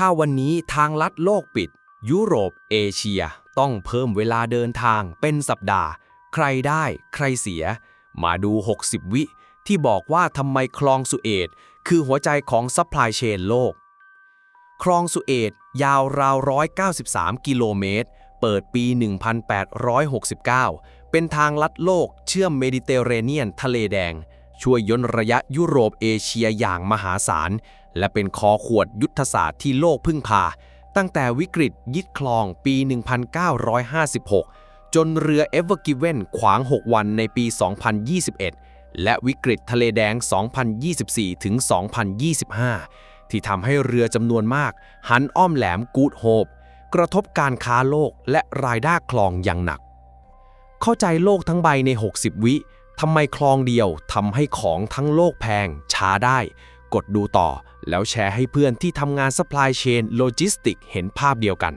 ถ้าวันนี้ทางลัดโลกปิด ยุโรปเอเชีย ต้องเพิ่มเวลาเดินทางเป็นสัปดาห์ ใครได้ใครเสีย มาดู 60 วิที่บอกว่าทำไมคลองสุเอตคือหัวใจของซัพพลายเชนโลก คลองสุเอตยาวราว 193 กิโลเมตร เปิดปี 1869 เป็นทางลัดโลกเชื่อมเมดิเตอร์เรเนียนทะเลแดง ช่วยย่นระยะยุโรปเอเชียอย่างมหาศาล และเป็นคอขวดยุทธศาสตร์ที่โลกพึ่งพา ตั้งแต่วิกฤตยึดคลองปี 1956 จนเรือเอเวอร์กิเวนขวาง 6 วันในปี 2021 และวิกฤตทะเลแดง 2024 ถึง 2025 ที่ทำให้เรือจำนวนมาก หันอ้อมแหลมกูดโฮปกระทบการค้าโลกและรายได้คลองอย่างหนัก เข้าใจโลกทั้งใบใน 60 วิ ทำไมคลองเดียวทำให้ของทั้งโลกแพง ช้าได้ กดดูต่อ แล้วแชร์ให้เพื่อนที่ทำงาน supply chain logistic เห็นภาพเดียวกัน